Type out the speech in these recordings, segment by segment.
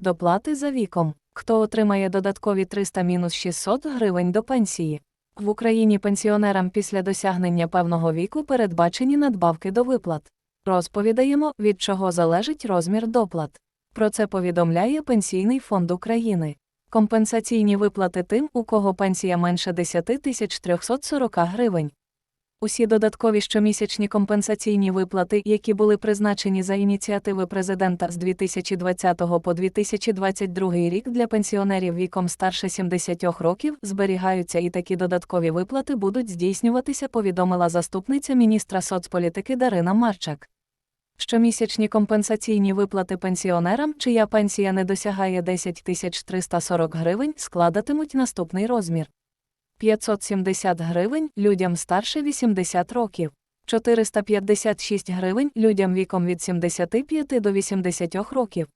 Доплати за віком. Хто отримає додаткові 300 мінус 600 гривень до пенсії? В Україні пенсіонерам після досягнення певного віку передбачені надбавки до виплат. Розповідаємо, від чого залежить розмір доплат. Про це повідомляє Пенсійний фонд України. Компенсаційні виплати тим, у кого пенсія менше 10 340 гривень. Усі додаткові щомісячні компенсаційні виплати, які були призначені за ініціативи президента з 2020 по 2022 рік для пенсіонерів віком старше 70 років, зберігаються і такі додаткові виплати будуть здійснюватися, повідомила заступниця міністра соцполітики Дарина Марчак. Щомісячні компенсаційні виплати пенсіонерам, чия пенсія не досягає 10 340 гривень, складатимуть наступний розмір. 570 гривень людям старше 80 років, 456 гривень людям віком від 75 до 80 років,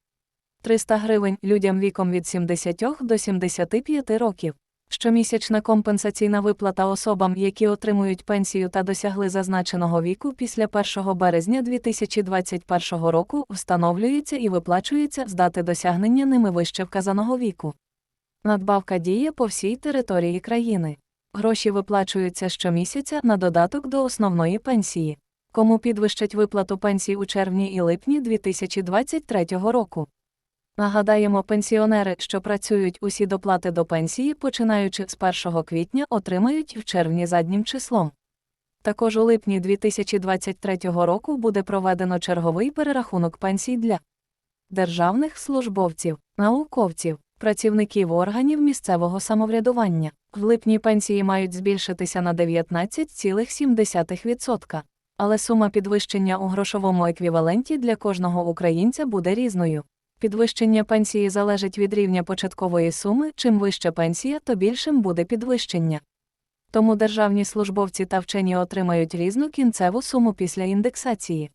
300 гривень людям віком від 70 до 75 років. Щомісячна компенсаційна виплата особам, які отримують пенсію та досягли зазначеного віку після 1 березня 2021 року, встановлюється і виплачується з дати досягнення ними вище вказаного віку. Надбавка діє по всій території країни. Гроші виплачуються щомісяця на додаток до основної пенсії. Кому підвищать виплату пенсій у червні і липні 2023 року. Нагадаємо, пенсіонери, що працюють усі доплати до пенсії, починаючи з 1 квітня, отримають в червні заднім числом. Також у липні 2023 року буде проведено черговий перерахунок пенсій для державних службовців, науковців, працівників органів місцевого самоврядування. В липні пенсії мають збільшитися на 19,7%. Але сума підвищення у грошовому еквіваленті для кожного українця буде різною. Підвищення пенсії залежить від рівня початкової суми, чим вища пенсія, то більшим буде підвищення. Тому державні службовці та вчені отримають різну кінцеву суму після індексації.